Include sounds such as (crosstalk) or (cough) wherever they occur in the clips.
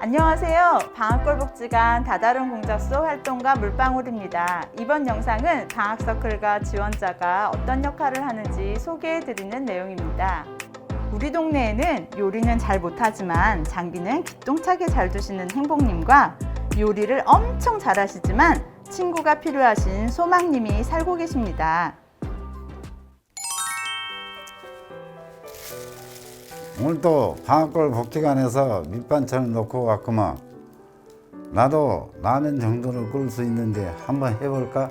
안녕하세요. 방학골복지관 다다른 공작소 활동가 물방울입니다. 이번 영상은 방학서클과 지원자가 어떤 역할을 하는지 소개해드리는 내용입니다. 우리 동네에는 요리는 잘 못하지만 장기는 기똥차게 잘 두시는 행복님과 요리를 엄청 잘하시지만 친구가 필요하신 소망님이 살고 계십니다. 오늘도 방앗골 복지관에서 밑반찬을 놓고 왔구만. 나도 라면 정도를 끓일 수 있는데 한번 해볼까?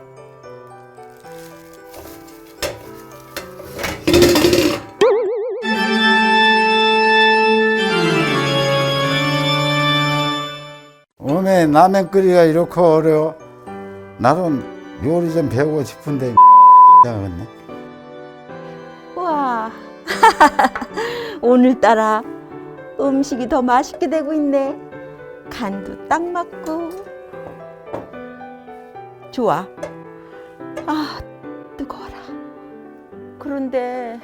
오메 라면 끓이기가 이렇게 어려워. 나도 요리 좀 배우고 싶은데 (laughs) 야겠네. 와, (laughs) 오늘따라 음식이 더 맛있게 되고 있네. 간도 딱 맞고. 좋아. 아, 뜨거워라. 그런데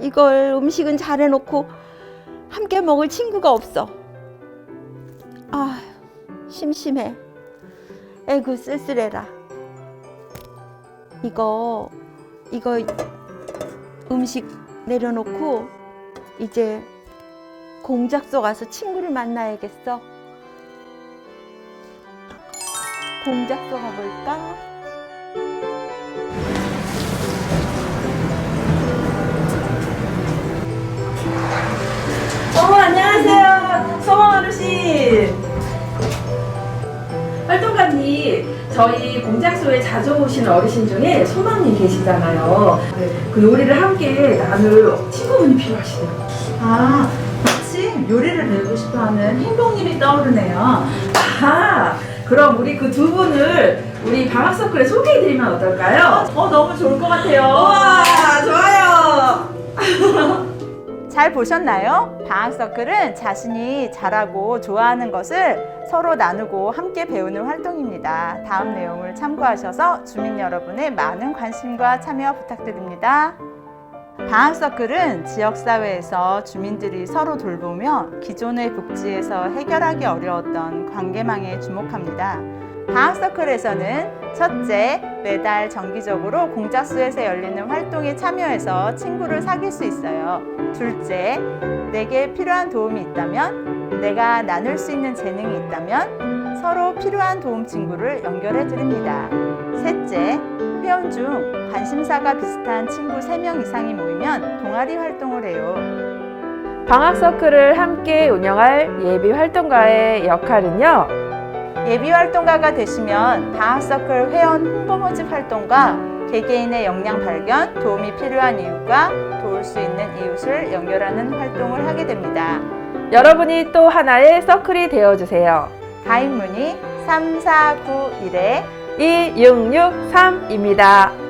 이걸 음식은 잘 해놓고 함께 먹을 친구가 없어. 아, 심심해. 에구 쓸쓸해라. 이거, 이거 음식 내려놓고 이제 공작소 가서 친구를 만나야겠어. 공작소 가볼까? 어머 안녕하세요 소망 어르신 활동가님 저희 공작소에 자주 오시는 어르신 중에 소망님 계시잖아요 그 요리를 함께 나눌 친구분이 필요하시대요 아, 마침 요리를 배우고 싶어하는 행복님이 떠오르네요. 아 그럼 우리 그 두 분을 우리 방학서클에 소개해드리면 어떨까요? 어, 너무 좋을 것 같아요. 우와 좋아요 (laughs) 잘 보셨나요? 방학서클은 자신이 잘하고 좋아하는 것을 서로 나누고 함께 배우는 활동입니다. 다음 내용을 참고하셔서 주민 여러분의 많은 관심과 참여 부탁드립니다. 방학서클은 지역사회에서 주민들이 서로 돌보며 기존의 복지에서 해결하기 어려웠던 관계망에 주목합니다. 방학서클에서는 첫째, 매달 정기적으로 공작소에서 열리는 활동에 참여해서 친구를 사귈 수 있어요. 둘째, 내게 필요한 도움이 있다면, 내가 나눌 수 있는 재능이 있다면 서로 필요한 도움 친구를 연결해 드립니다. 셋째, 회원 중 관심사가 비슷한 친구 3명 이상이 모이면 동아리 활동을 해요. 방학 서클을 함께 운영할 예비 활동가의 역할은요. 예비 활동가가 되시면 방학서클 회원 홍보 모집 활동과 개개인의 역량 발견, 도움이 필요한 이유가 도울 수 있는 이웃을 연결하는 활동을 하게 됩니다. 여러분이 또 하나의 서클이 되어주세요. 가입 문의 3491에 2663입니다.